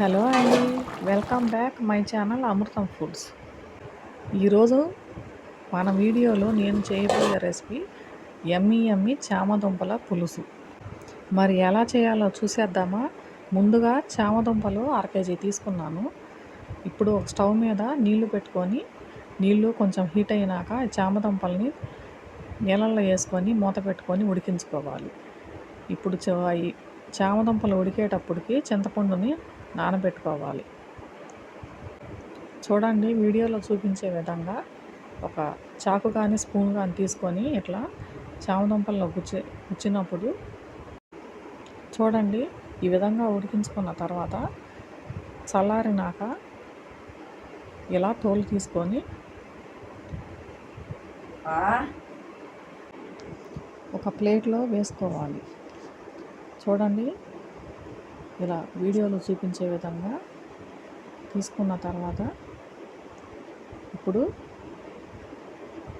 Hello అండి. Welcome back my channel Amrutham foods. ఈరోజు మన వీడియోలో నేను చేయబోయే రెసిపీ ఎమ్మి ఎమ్మి చామదుంపల పులుసు. మరి ఎలా చేయాలో చూసేద్దామా? ముందుగా చామదుంపలు అర కేజీ తీసుకున్నాను. ఇప్పుడు ఒక స్టవ్ మీద నీళ్ళు పెట్టుకొని నీళ్ళు కొంచెం హీట్ అయినాక చామదుంపల్ని నీళ్ళల్లో వేసుకొని మూత పెట్టుకొని ఉడికించుకోవాలి. ఇప్పుడు చామదుంపలు ఉడికేటప్పటికి చింతపండుని నానబెట్టుకోవాలి. చూడండి వీడియోలో చూపించే విధంగా ఒక చాకు కానీ స్పూన్ కానీ తీసుకొని ఇట్లా చామదుంపల్లో గుచ్చి గుచ్చినప్పుడు చూడండి ఈ విధంగా ఉడికించుకున్న తర్వాత చల్లారినాక ఇలా తోలు తీసుకొని ఒక ప్లేట్లో వేసుకోవాలి. చూడండి ఇలా వీడియోలో చూపించే విధంగా తీసుకున్న తర్వాత ఇప్పుడు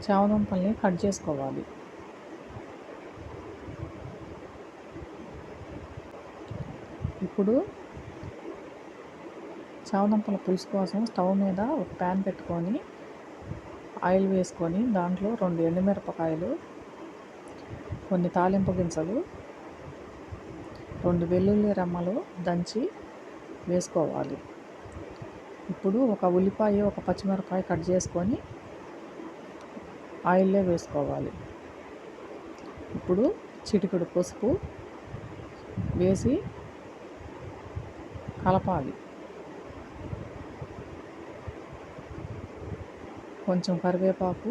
చామదుంపల్ని కట్ చేసుకోవాలి. ఇప్పుడు చామదుంపల పులుసు కోసం స్టవ్ మీద ఒక ప్యాన్ పెట్టుకొని ఆయిల్ వేసుకొని దాంట్లో రెండు ఎండుమిరపకాయలు కొన్ని తాలింపు గింజలు రెండు వెల్లుల్లి రెమ్మలు దంచి వేసుకోవాలి. ఇప్పుడు ఒక ఉల్లిపాయ ఒక పచ్చిమిరపకాయ కట్ చేసుకొని ఆయిల్లో వేసుకోవాలి. ఇప్పుడు చిటికెడు పసుపు వేసి కలపాలి. కొంచెం కరివేపాకు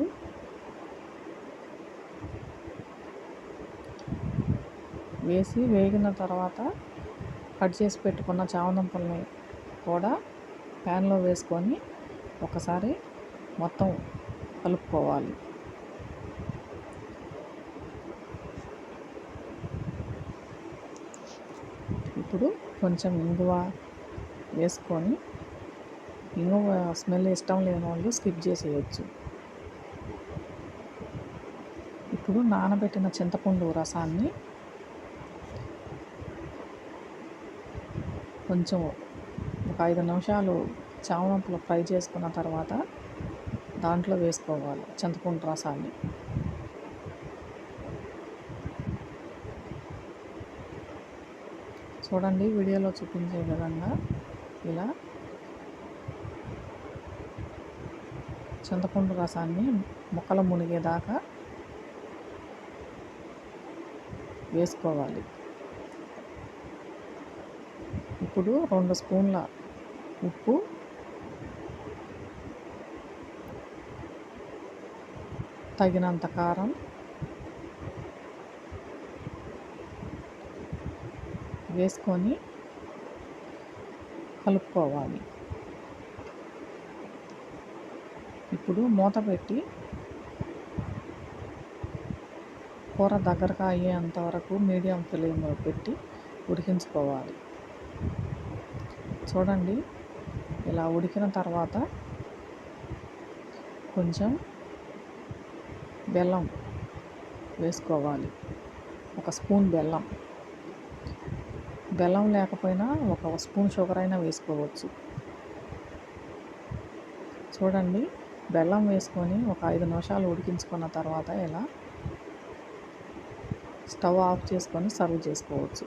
వేసి వేగిన తర్వాత కట్ చేసి పెట్టుకున్న చామదుంపల్ని కూడా ప్యాన్లో వేసుకొని ఒకసారి మొత్తం కలుపుకోవాలి. ఇప్పుడు కొంచెం ఇంగువ వేసుకొని ఇంగువ స్మెల్ ఇష్టం లేని వాళ్ళు స్కిప్ చేసేయచ్చు. ఇప్పుడు నానబెట్టిన చింతపండు రసాన్ని కొంచెం ఒక ఐదు నిమిషాలు చామదుంపలు ఫ్రై చేసుకున్న తర్వాత దాంట్లో వేసుకోవాలి చింతపండు రసాన్ని. చూడండి వీడియోలో చూపించే విధంగా ఇలా చింతపండు రసాన్ని ముక్కలు మునిగేదాకా వేసుకోవాలి. ఇప్పుడు రెండు స్పూన్ల ఉప్పు. తగినంత కారం. వేసుకొని కలుపుకోవాలి. ఇప్పుడు మూత పెట్టి కూర దగ్గరగా అయ్యేంత వరకు మీడియం ఫ్లేమ్ పెట్టి ఉడికించుకోవాలి. చూడండి. ఇలా ఉడికిన తర్వాత కొంచెం బెల్లం వేసుకోవాలి. ఒక స్పూన్ బెల్లం. బెల్లం లేకపోయినా ఒక స్పూన్ షుగర్ అయినా వేసుకోవచ్చు. చూడండి. బెల్లం వేసుకొని ఒక ఐదు నిమిషాలు ఉడికించుకున్న తర్వాత ఇలా స్టవ్ ఆఫ్ చేసుకొని సర్వ్ చేసుకోవచ్చు.